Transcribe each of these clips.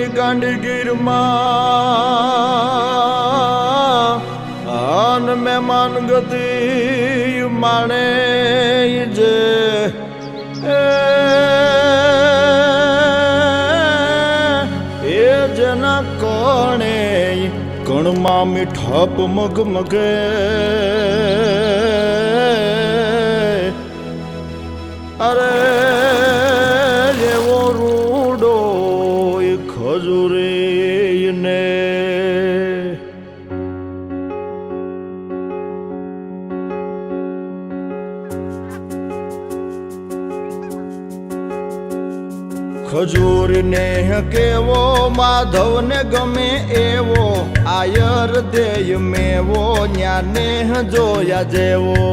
ગાંડી ગીરમાં આન મહેમાન ગતિ માણે જે. એ જેના કોણે કણમાં મીઠાપ મગમગે અરે ખજૂર ને કેવો માધવ ને ગમે એવો આયર દેય મેવો ન્યાને જોયા જેવો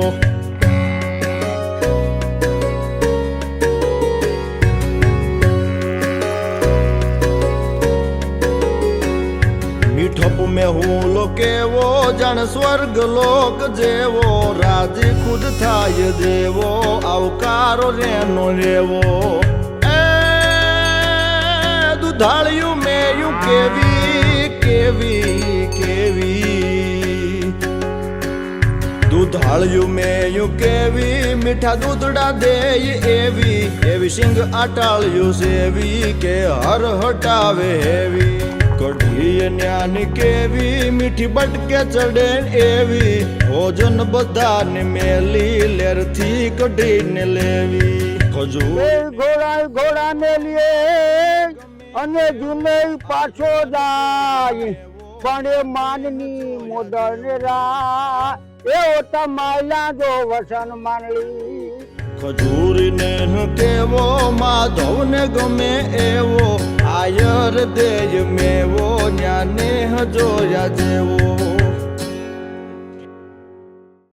મીઠપ મેં હું લો કેવો જાણ સ્વર્ગ લોક જેવો રાજી ખુદ થાય જેવો આવકારો રેનો રેવો એ દુધાળિયું મેયું કેવી કેવી કેવી દૂધાળિયું મેયું કેવી મીઠા દૂધડા દેય એવી એવી સિંગ આટાળ્યું સેવી કે હર હટાવે હેવી કઢી ન્યાની કેવી મીઠી બટકે ચડે એવી ભોજન બધાને મેલી લેરથી કઢીને લેવી ખજૂર એ ઘોડા ઘોડા ને લીએ અને જુને પાછો જાય. પણ એ માનની મોદન રા એ ઓતા માયલા જો વસન માનલી. ખજૂરીને કેવો, માધવને ગમે એવો. આયર દેજ મેવો જ્ઞાને જોયા જેવો.